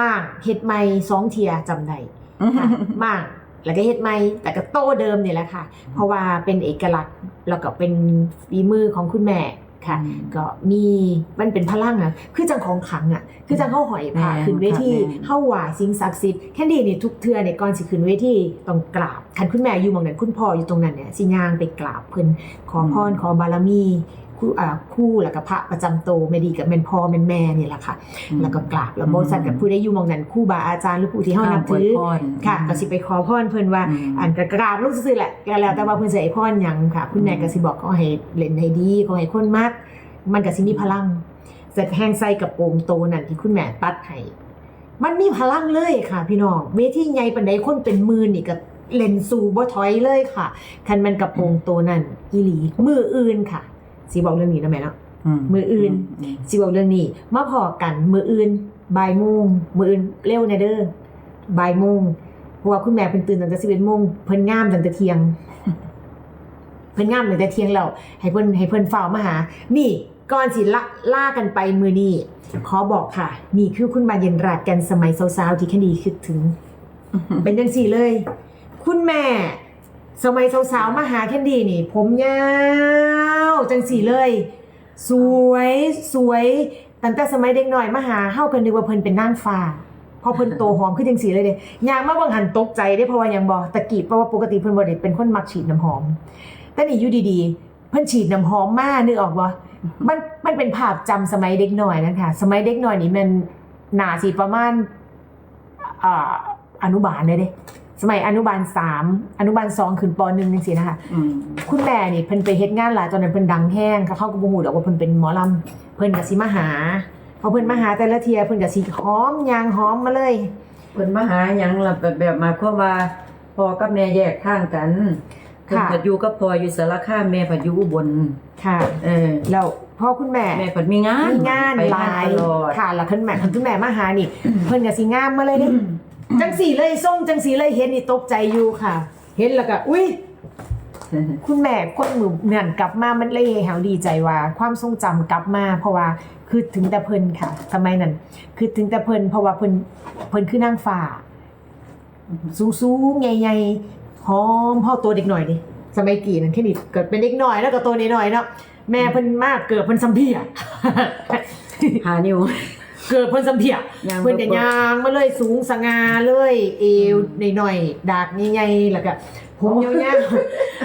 มากเฮ็ดใหม่สองเทียจำได้ค่ะมากแล้วก็เฮ็ดใหม่แต่ก็โตเดิมนี่แหละค่ะ เพราะว่าเป็นเอกลักษณ์แล้วก็เป็นฝีมือของคุณแม่ค่ะอืมก็มีมันเป็นพลังอะคือจังของขลังอะคือจังเข้าหอยผ่าแม่นขึ้นเวทีค่ะแม่นเข้าหว่าสิ่งศักดิ์สิทธิ์แค่นี้นี่ทุกเทือเนี่ยก่อนสิขึ้นเวทีต้องกราบคันคุณแม่อยู่หมองนั้นคุณพ่ออยู่ตรงนั้นเนี่ยสิย่างไปกราบเพิ่นขอพรขอบารมี คู่อ่าคู่แล้วก็พระประจำโตแม่ดีกับแม่นพ่อแม่นแม่นี่แหละค่ะ แล้วก็กราบแล้วบ่สั่นกับผู้ได้อยู่หมองนั้นครู่บาอาจารย์หรือผู้ที่เฮานับถือข้ามอวยพรค่ะก็สิไปขอพรเพิ่นว่าอืมอันกกราบลูกซื่อๆแหละแล้วแล้วแต่ว่าเพิ่นสิให้พรหยังค่ะ คุณแม่ก็สิบอกเขาให้เล่นให้ดีเขาให้คนมักมันก็สิมีพลังเสร็จแห้งใส่กับโปรงโตนั่นที่คุณแม่ตัดให้มันมีพลังเลยค่ะ พี่น้องเวทีใหญ่ปานใดคนเป็นหมื่นนี่ก็เล่นสู่บ่ถอยเลยค่ะ คันมันกระโปรงโตนั่นอีหลีมืออื่นค่ะ สิบอกเรื่องนี้นะแม่เนาะมืออื่นสิบอกเรื่องนี้มาพอกันมืออื่นบ่ายโมงมืออื่นเร็วแนะเด้อบ่ายโมงเพราะว่าคุณแม่เพิ่นตื่นตั้งแต่สิบเอ็ดโมงเพิ่นงามตั้งแต่เที่ยง เพิ่นงามตั้งแต่เที่ยงแล้วให้เพิ่นให้เพิ่นฝ้าวมาหา นี่ก่อนสิละล่ากันไปมือนี้ขอบอกค่ะ นี่คือคุณมาเย็นราดกันสมัยสาวๆที่คดีคิดถึง เป็นจังสี่เลย คุณแม่ สมัยสาวๆมาหาแคนดี้นี่ ผมยาวจังสีเลย สวยสวยตั้งแต่สมัยเด็กหน่อยมาหาเฮากันนึกว่าเพิ่นเป็นนางฟ้าพอเพิ่นโตหอมขึ้นจังสีเลยเด้ยางมาบางหันตกใจได้เพราะว่ายังบ่ตะกี้เพราะว่าปกติเพิ่นบ่ได้เป็นคนมักฉีดน้ำหอม แต่นี่อยู่ดีๆ เพิ่นฉีดน้ำหอมมานึกออกบ่มันมันเป็นภาพจำสมัยเด็กหน่อยนะคะสมัยเด็กหน่อยนี่มันหนาสิประมาณอ่าอนุบาลเลยเด้ สมัยอนุบาลสามอนุบาลสองขึ้นปหนึ่งจังซี่นะคะอืมคุณแม่นี่เพิ่นไปเฮ็ดงานหลายตอนนั้นเพิ่นดังแห้งเขาเข้าก็บ่ฮู้ดอกว่าเพิ่นเป็นหมอลำเพิ่นก็สิมาหาพอเพิ่นมาหาแต่ละเทียเพิ่นก็สิหอมยางหอมมาเลยเพิ่นมาหาหยังล่ะแบบแบบหมายความว่าพ่อกับแม่แยกทางกันเพิ่นค่ะผัดอยู่กับพ่ออยู่สารคามแม่ผัดอยู่อุบลค่ะเออแล้วพ่อคุณแม่แม่ผัดมีงานมีงานไปหลายตลอดค่ะแล้วคุณแม่คุณแม่มาหานี่ เพิ่นก็สิงามมาเลยเด้ จังสีเลยส่งจังสีเลยเห็นนี่ตกใจอยู่ค่ะ เห็นแล้วก็อุ้ยคุณแม่คนหมู่นั่นกลับมามันเลยให้เฮาดีใจว่า ความทรงจำกลับมา เพราะว่าคือถึงแต่เพิ่นค่ะสมัยนั้นคือถึงแต่เพิ่นเพราะว่าเพิ่นเพิ่นคือนางฟ้าสูงๆใหญ่ๆหอมพ่อตัวเด็กหน่อยดิสมัยกี่นั่นแค่นี้เกิดเป็นเด็กหน่อยแล้วก็ตัวน้อยๆเนาะแม่เพิ่นมากเกิดเพิ่นสัมเพียหานิ้ว เกิดเพิ่นสัมเพียย่างเพิ่นก็ย่างมาเลยสูงสง่าเลยเอวหน่อยๆดากใหญ่ๆแล้วก็ผมยาว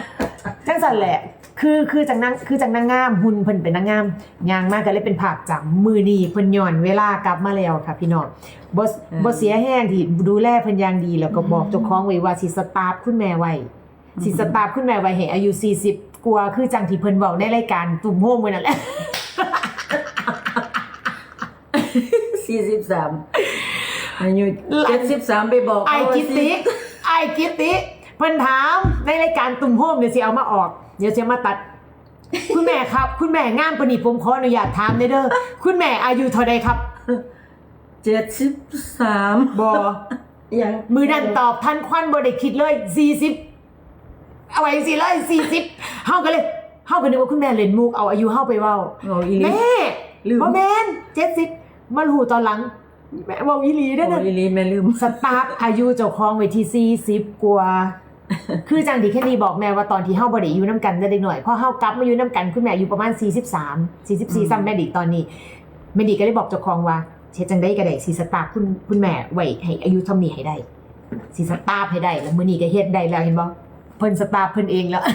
ๆจังสันแหละ คือคือจังนางคือจังนางงามหุ่นเพิ่นเป็นนางงามย่างมากก็เลยเป็นภาพจำมือนี้เพิ่นย้อนเวลากลับมาแล้วค่ะพี่น้องบ่บ่เสียแห้งที่ดูแลเพิ่นอย่างดีแล้วก็บอกเจ้าของไว้ว่าสิสตาร์ฟคุณแม่ไว้ สิสตาร์ฟคุณแม่ไว้ให้อายุ 40กว่าคือจังที่เพิ่นเว้าในรายการตุ่มโฮมมื้อนั่นแหละ 43อายุ73ไปบอกไอ้เขาว่ากิตติไอ้กิตติเพิ่นถามในรายการตุ่มโฮมเดี๋ยวสิเอามาออก เดี๋ยวสิเอามาตัด คุณแม่ครับ คุณแม่งามปานนี้ผมขออนุญาตถามได้เด้อคุณแม่อายุเท่าใดครับ73บอยังมือนั่นตอบทันควันบ่ได้คิดเลย40เอาไว้สิเลย40เฮาก็เลยเฮาก็นึกว่าคุณแม่เล่นมุกเอาอายุเฮาไปเว้าโอ้อีหลีแม่ลืมบ่แม่น70 มาหูตอนหลังแม่เว้าอีหลีเด้อโอ้นั่นอีหลีแม่ลืม สตาร์ทอายุเจ้าของไว้ที่40กว่า คือจังที่แค่นี้บอกแม่ว่าตอนที่เฮาบ่ได้อยู่น้ำกันได้เด็กหน่อยพอเฮากลับมาอยู่น้ำกันคุณแม่อยู่ประมาณ 43 44ซ้ำแม่ดิตอนนี้แม่ดิก็เลยบอกเจ้าของว่าเฮ็ดจังได๋ก็ได้สิสตาร์ทคุณคุณแม่ไว้ให้อายุเท่านี้ให้ได้สิสตาร์ทให้ได้แล้วมื้อนี้ก็เฮ็ดได้แล้วเห็นบ่เพิ่นสตาร์ทเพิ่นเองแล้วเอา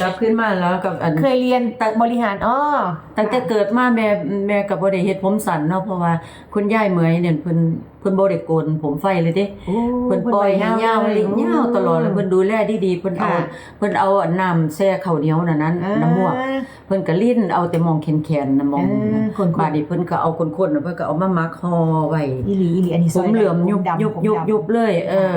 กลับขึ้นมาแล้วกับอันเคยเรียนแต่บริหารอ้อตั้งแต่เกิดมาแม่แม่ก็บ่ได้เฮ็ดผมสั้นเนาะเพราะว่าคุณยายเหมยเนี่ยเพิ่น เพิ่นบ่ได้โกนผมไฟเลยเด้โอ้เพิ่นปล่อยให้ยาวเลยยาวตลอดเลยเพิ่นดูแลดีๆเพิ่นเอาค่ะเพิ่นเอาน้ำแช่ข้าวเหนียวนั่นนั้นน้ำมวกเพิ่นก็ลิ้นเอาแต่มองแขนๆน่ะมองเออคนๆบาดนี้เพิ่นก็เอาคนๆน่ะเพิ่นก็เอามามักห่อไว้อีหลีอีหลีอันนี้ผมซอยเหลื่อมดำยุบดำยุบผมยุบดำยุบเลย เออ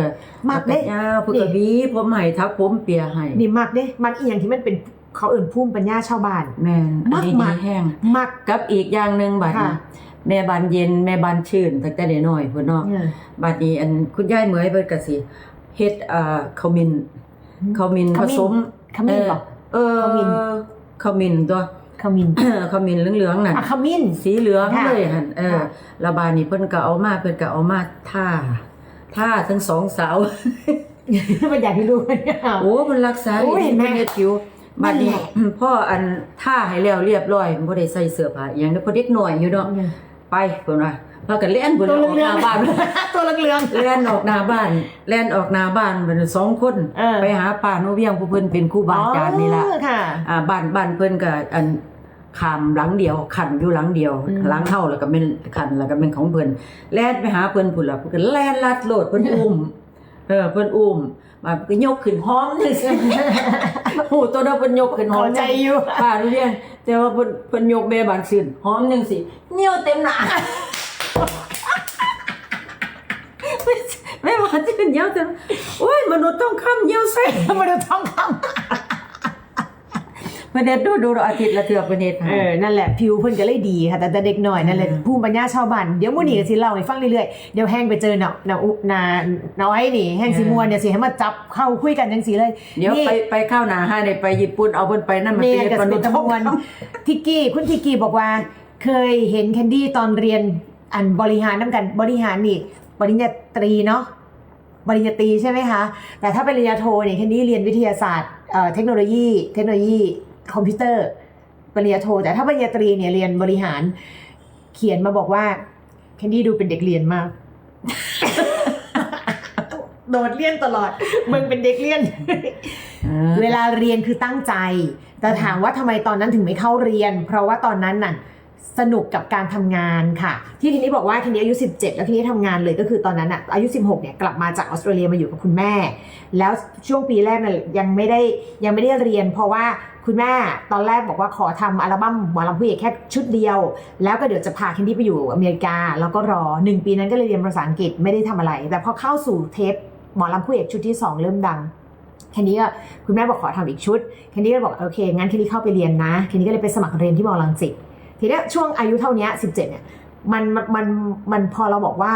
มักเด้ยาวเพิ่นก็หวีผมให้ทักผมเปียให้นี่มักเด้มักอีหยังที่มันเป็นเขาเอิ่นภูมิปัญญาชาวบ้านแม่นอันนี้มักดีแห้งมักกับอีกอย่างหนึงบัดนี้ค่ะ แม่บานเย็นแม่บานชื่นตั้งแต่น้อยๆพุ่นเนาะเนี่ยบัดนี้อันคุณยายเหมยเพิ่นก็สิเฮ็ดอ่าข้าวมินข้าวมินขผมิ้นสมขมิ้นบ่เออข้าวมินข้าวมินตัวขมิ้นขมิ้นเหลืองๆน่ะอะขมิ้นสีเหลืองค่ะเลยหั่นเออค่ะระบาดนี่เพิ่นก็เอามาเพิ่นก็เอามาท่าท่าทั้งสองสาวมันอยากให้รู้เนี่ยโอ้เพิ่นรักษาโอ้ยเห็นไหมพิ่เฮ็ดผิวนั่บัดนแหนี้ละพ่ออันท่าให้แล้วเรียบร้อยบ่ได้ใส่เสื้อผ้าอหยังเด้อเพราะเด็กน้อยอยู่เนาะ ไปเพิ่นว่าพากันเล่นบนตัวออกเหลืหองน้าบ้านๆตัวเหลืองแล่นออกหน้าบ้านแล่นออกหน้าบ้านเป็นสองคนเออ ไปหาป้าโนเวียงผู้เพิ่นเป็นครูๆบาอาจารย์นี่ล่ะ อ๋อค่ะ อ่าบ้านบ้านเพิ่นก็อันขามหลังเดียวขันอยู่หลังเดียวอืม หลังเฮาแล้วก็เป็นขันแล้วก็เป็นของเพิ่นแล่นไปหาเพิ่นพุ่นล่ะเพิ่นก็แล่นลัดโลดเพิ่นอุ้ม เออเพิ่นอุ้มมาก็ยกขึ้นหอมจังซี่ โอ้ตัวนั้นเพิ่นยกขึ้นหอเข้ามใจอยู่ ป้าโนเวียงแต่ว่าเพิ่นเพิ่นยกแม่บานซื่นหอมจังซี่เหนียวเต็มหน้าไม่ไม่ว่าจะเป็นเหนียวเต็มโอ้ยมนุษย์ต้องคำเหนียวใส่มาดูทองค ประเด็นดูดูอาทิตย์ละเทือประเด็นำเออนั่นแหละผิวเพิ่นก็เลยดีค่ะแต่แต่เด็กหน่อยนั่นแหละอืมภูมิปัญญาชาวบ้านเดี๋ยวมื้อนี้ก็สิเล่าให้ฟังเรื่อยๆเดี๋ยวแห้งไปเจอเนาะนาอุนาน้อยนี่แห้งสิม่วนเนี่ยสิให้มาจับเข้าคุยกันจังซี่เลยเดี๋ยวนี่ไปไปข้าวหนาห้าได้ไปญี่ปุ่นเอาเพิ่นไปนั่นมันเมเป็นย์กับมสนุมิษย์ตต้องมวลคทิกกี้คุณทิกกี้บอกว่า เคยเห็นแคนดี้ตอนเรียนอันบริหารน้ำกันบริหารนี่ปริญญาตรีเนาะปริญญาตรีใช่ไหมคะ แต่ถ้าเป็นปริญญาโทเนี่ยแคนดี้เรียนวิทยาศาสตร์เอ่อเทคโนโลยี เทคโนโลยี คอมพิวเตอร์ปริญญาโท แต่ถ้าปริญญาตรีเนี่ยเรียนบริหาร เขียนมาบอกว่าแคนดี้ดูเป็นเด็กเรียนมาก โดดเรียนตลอดมึงเป็นเด็กเรียนำเวลาเรียนคือตั้งใจ แต่ถามว่าทำไมตอนนั้นถึงไม่เข้าเรียน เพราะว่าตอนนั้นน่ะ สนุกกับการทำงานค่ะ ที่ทีนี้บอกว่าทีนี้อายุ 17 แล้วทีนี้ทำงานเลยก็คือตอนนั้นอะอายุ 16เนี่ยกลับมาจากออสเตรเลียมาอยู่กับคุณแม่ แล้วช่วงปีแรกน่ะยังไม่ได้ยังไม่ได้เรียน เพราะว่าคุณแม่ตอนแรกบอกว่าขอทำอัลบั้มหมอลำผู้เอกแค่ชุดเดียว แล้วก็เดี๋ยวจะพาแคนดี้ไปอยู่อเมริกา แล้วก็รอหนึ่งปีนั้นก็เลยเรียนภาษาอังกฤษไม่ได้ทำอะไร แต่พอเข้าสู่เทปหมอลำผู้เอกชุดที่สองเริ่มดังแคนดี้ก็คุณแม่บอกขอทำอีกชุดแคนดี้ก็บอกโอเคงั้นแคนดี้เข้าไปเรียนนะแคนดี้ก็เลยไปสมัครเรียนที่มอลังสิต ทีเนี้ยช่วงอายุเท่านี้17เนี่ยมันมันมันมันพอเราบอกว่า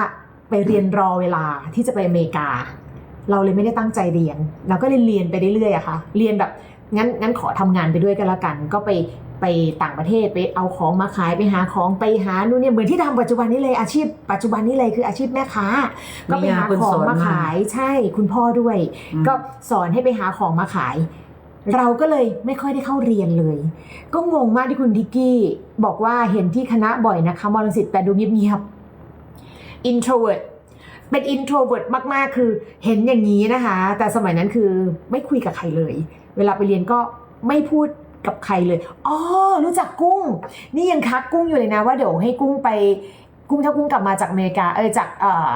ไปเรียนรอเวลาที่จะไปอเมริกา เราเลยไม่ได้ตั้งใจเรียน เราก็เลยเรียนไปเรื่อยๆอะค่ะ เรียนแบบงั้นงั้นขอทำงานไปด้วยกันละกัน ก็ไปไปต่างประเทศไปเอาของมาขายไปหาของไปหานู่นเนี่ยเหมือนที่ทำปัจจุบันนี้เลยอาชีพ ปัจจุบันนี้เลยคืออาชีพแม่ค้า ก็ไปหาของมาขายใช่คุณพ่อด้วยอืมก็สอนให้ไปหาของมาขาย เราก็เลยไม่ค่อยได้เข้าเรียนเลย ก็งงมากที่คุณทิกกี้บอกว่าเห็นที่คณะบ่อยนะคะมอลังสิตแต่ดูเงียบๆ introvert เป็น introvert มากๆ คือเห็นอย่างนี้นะคะ แต่สมัยนั้นคือไม่คุยกับใครเลย เวลาไปเรียนก็ไม่พูดกับใครเลย อ๋อ รู้จักกุ้ง นี่ยังคักกุ้งอยู่เลยนะ ว่าเดี๋ยวให้กุ้งไปกุ้งถ้ากุ้งกลับมาจากอเมริกา เออจากเอ่อ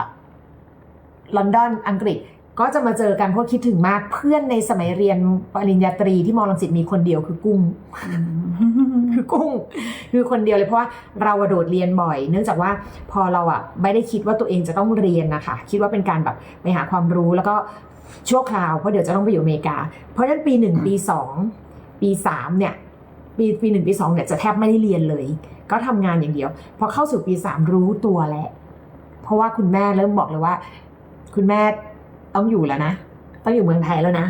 ลอนดอนอังกฤษ ก็จะมาเจอกันเพราะคิดถึงมากเพื่อนในสมัยเรียนปริญญาตรีที่มอลังสิตมีคนเดียวคือกุ้ง คือกุ้ง คือคนเดียวเลยเพราะว่าเราอะโดดเรียนบ่อย เนื่องจากว่าพอเราอะไม่ได้คิดว่าตัวเองจะต้องเรียนนะคะ คิดว่าเป็นการแบบไปหาความรู้แล้วก็ชั่วคราวเพราะเดี๋ยวจะต้องไปอยู่อเมริกา เพราะฉะนั้นปีหนึ่งปีสองปีสามเนี่ยปีปีหนึ่งปีสองเนี่ยจะแทบไม่ได้เรียนเลย ก็ทำงานอย่างเดียว พอเข้าสู่ปีสามรู้ตัวแล้วเพราะว่าคุณแม่เริ่มบอกเลยว่า คุณแม่ ต้องอยู่แล้วนะต้องอยู่เมืองไทยแล้วนะ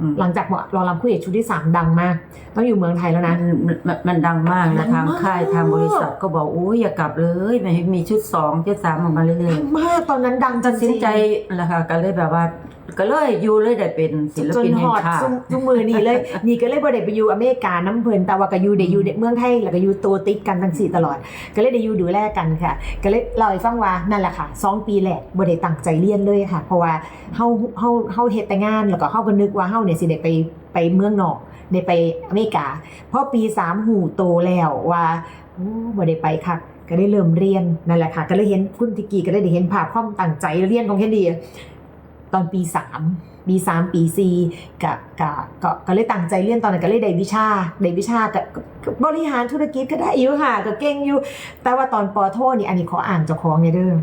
อืมหลังจากรอรับคู่เอกชุดที่สามดังมาก ต้องอยู่เมืองไทยแล้วมันะนมันมันดังมากดันะงมากทางค่ายทางบริษัทก็บอกโอ้ยอย่ากลับเลยไม่ให้มีชุดสองชุดสามออกมาเรื่อยดังมากตอนนั้นดังจๆตันดสินใจแหละค่ะก็เลยแบบว่า ก็เลยอยู่เลยได้เป็นศิลจนปินแห่งอดชาติ ซุ่มซุ่มมือนี่เลย นี่ก็เลยบ่ได้ไปอยู่อเมริกาน้ำเพลินแต่ว่าก็อยู่เดอยู่ในเมืองไทยแล้วก็อยู่ตัวติดกันทั้งสี่ตลอด ก็เลยได้อยู่ดูแลกันค่ะ ก็เลยเล่าให้ฟังว่านั่นแหละค่ะสองปีแหละบ่ได้ตั้งใจเรียนเลยค่ะ เพราะว่าเฮาเฮาเฮาเฮ็ดแต่งานแล้วก็เฮาก็นึกว่าเฮาเนี่ยสิได้ไปไปเมืองนอกได้ไปอเมริกาพราะปีสามหูโตแล้วว่าโอ้บ่ได้ไปค่ะ ก็ได้เริ่มเรียนนั่นแหละค่ะ ก็เลยเห็นคุณทิกกี้ก็ได้ได้เห็นภาพความตั้งใจเรียนของแคนดี้ ตอนปีสามปีสามปีสี่ก็ก็ก็ก็เลยตั้งใจเรียนตอนนั้นก็เลยได้วิชาได้วิชากับบริหารธุรกิจก็ได้อยู่ค่ะก็เก่งอยู่ แต่ว่าตอนปอโทนี่อันนี้ขออ่านเจ้าของเนี่ยเด้อ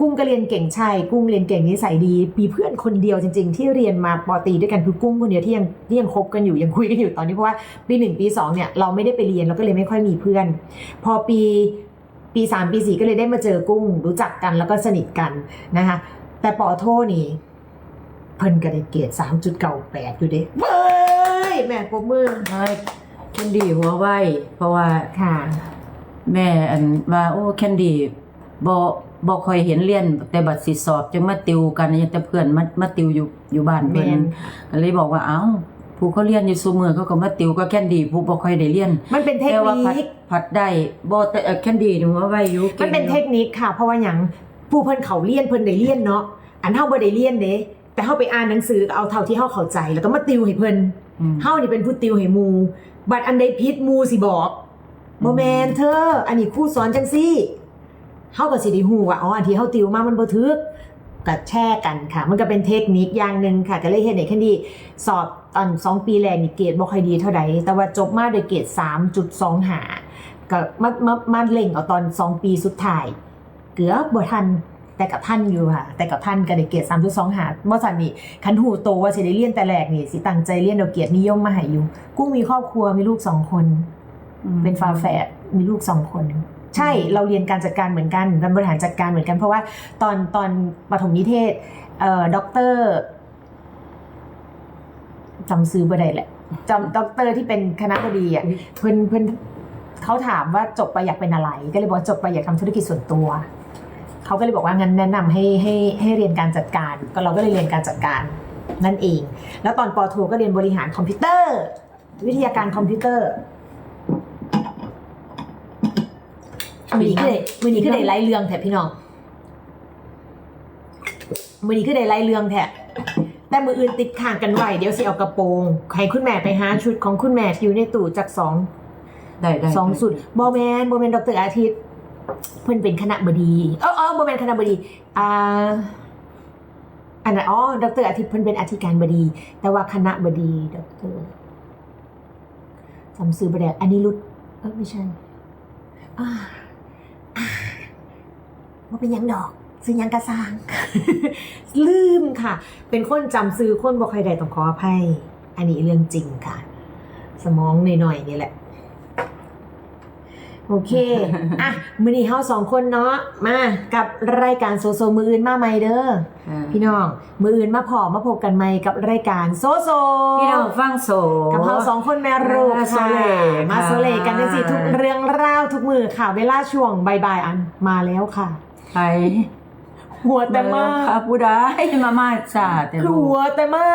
กุ้งก็เรียนเก่งใช่ กุ้งเรียนเก่งนิสัยดีมีเพื่อนคนเดียวจริง ๆ ที่เรียนมาปอตีด้วยกันคือกุ้งคนเดียวที่ยังที่ยังคบกันอยู่ยังคุยกันอยู่ตอนนี้เพราะว่าปีหนึ่งปีสองเนี่ยเราไม่ได้ไปเรียนเราก็เลยไม่ค่อยมีเพื่อน พอปีปีสามปีสี่ก็เลยได้มาเจอกุ้งรู้จักกันแล้วก็สนิทกันนะคะ แต่ปอโทนี่เพิ่นก็ได้เกรดสามจุดเก้าแปดอยู่เด้เว้ยแม่ปรบมือใช่แคนดี้หัวไว้เพราะว่าค่ะ แม่อันว่าโอ้แคนดี้บ่บ่ค่อยเห็นเรียนแต่บัดสิสอบจึงมาติวกันยังแต่เพื่อนมามาติวอยู่อยู่บ้านเพิ่แม่นนก็เลยบอกว่าเอ้าผู้เขาเรียนอยู่ซุมื้อเขาก็มาติวก็แคนดี้ผู้บ่ค่อยได้เรียน มันเป็นเทคแต่ว่าผัดนิคผัดได้บ่แต่เอ่อแคนดี้นี่หัวไว้อยู่มันเป็นเทคนิคค่ะ เพราะว่าอย่าง ผู้เพิ่นเขาเรียนเพิ่นได้เรียนเนาะอันเฮาบ่ได้เรียนเด้แต่เฮาไปอ่านหนังสือก็เอาเท่าที่เฮาเข้าใจ แล้วก็มาติวให้เพิ่นอืมเฮานี่เป็นผู้ติวให้หมู่บัดอันใดผิดหมู่สิบอกบ่แม่นเธอ อันนี้ครูสอนจังซี่เฮาก็สิได้ฮู้ว่าอ๋ออันที่เฮาติวมามันบ่ถูกก็แชร์กันค่ะ มันก็เป็นเทคนิคอย่างหนึ่งค่ะ ก็เลยเฮ็ดให้แคนดี้สอบตอนสองปีแรกนี่เกรดบ่ค่อยดีเท่าใดแต่ว่าจบมาด้วยเกรด3.25ก็มามามาเล่งเอาตอนสองปีสุดท้าย เกือบบ่ทันแต่กับท่านอยู่ค่ะ แต่กับท่านก็ได้เกียรติสามทุสองหาบ่สันนี่คันหูโตว่าสิได้เรียนแต่แรกนี่สิตั้งใจเรียนเอาเกียรตินิยมมาให้อยู่ กุ้งมีครอบครัวมีลูกสองคน เป็นฝาแฝดมีลูกสองคน ใช่เราเรียนการจัดการเหมือนกันการบริหารจัดการเหมือนกัน เพราะว่าตอนตอนปฐมนิเทศเอ่อด็อกเตอร์จำซื้อบ่ได้แหละจำด็อกเตอร์ที่เป็นคณะบดีอะเพิ่นเพิ่นเขาถามว่าจบไปอยากเป็นอะไร ก็เลยบอกว่าจบไปอยากทำธุรกิจส่วนตัว เขาก็เลยบอกว่างั้นแนะนำให้ให้ให้เรียนการจัดการ ก็เราก็เลยเรียนการจัดการนั่นเอง แล้วตอนปอโทก็เรียนบริหารคอมพิวเตอร์ วิทยาการคอมพิวเตอร์มือนี้คือได้มือนี้คือได้ไล่เรื่องแถบพี่น้องมือนี้คือได้ไล่เรื่องแถบแต่มืออื่นติดข้างกันไว้เดี๋ยวสิเอากระโปรงให้คุณแม่ไปหาชุดของคุณแม่ที่อยู่ในตู้จากสองได้ได้สองสุดบอแมนบอแมนดรอาทิตย์ เพิ่อนเป็นคณะบดีเออเออบอแมนคณะบดีอ่าอันนั้นอ๋อดรอาทิตย์เพิ่นเป็นอธิการบดี แต่ว่าคณะบดีดรจำซื้อประเดี๋ยวอันนี้รุดเออไม่ใช่อ่าอ่าว่าเป็นยังดอก ซื้อยังกระซางลืมค่ะ เป็นคนจำซื้อคนบ่ใครใดต้องขออภัย อันนี้เรื่องจริงค่ะ สมองหน่อยๆนี่แหละ โอเค อะ มือนี้เฮาสองคนเนาะ มากับรายการโซโซมืออื่นมาใหม่เด้อค่ะพี่น้อง มืออื่นมาพอมาพบกันใหม่กับรายการโซโซ พี่น้องฟังโสกับเฮาสองคนแม่รูกมาโซค่ะเลมาโซเลกันจังสิค่ะทุกเรื่องราวทุกมือค่ะ เวลาช่วงบ่ายๆอันมาแล้วค่ะไปหัวแต่มาค่ะผู้ใดมามาจ้าแต่คือลูกหัวแต่มา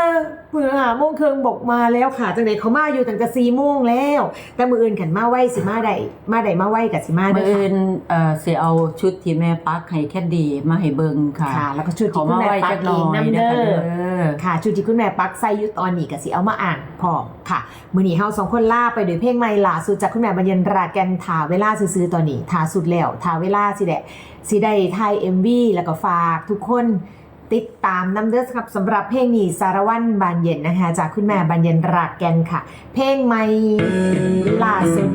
เพื่อหาโมงเคิงบอกมาแล้วค่ะจังไดเขามาอยู่ตั้งแต่สี่โมงแล้ว แต่มืออื่นขันมาไว้สิมาได้มาได้มาไว้กับสิมามื่เด้ออค่ะ อื่นเอ่อสิเอาชุดที่แม่ปักให้แคนดี้มาให้เบิ่งค่ะค่ะแล้วก็ชุดขอที่คุณมาแม่ไว้ปัจักกหเอน่องยน้ำนะเด้คะอเด้อ ค่ะชุดที่คุณแม่ปักใส่อยุตอนนี้ก็สิเอามาอ่านพร้อมค่ะมือนี้เฮาสองคนล่าไปด้วยเพลงใหม่ล่าสุดจากคุณแม่บรรยนราแกนถาเวลาซื้อๆตอนนี้ถาสุดแล้วถาเวลาสิแดะสิได้ถ่าย MV แล้วก็ฝากทุกคน ติดตามน้ำเด้อครับสำหรับเพลงนี้สารวันบานเย็นนะคะ จากคุณแม่บานเย็นราแกนค่ะ เพลงใหม่ล่าสุด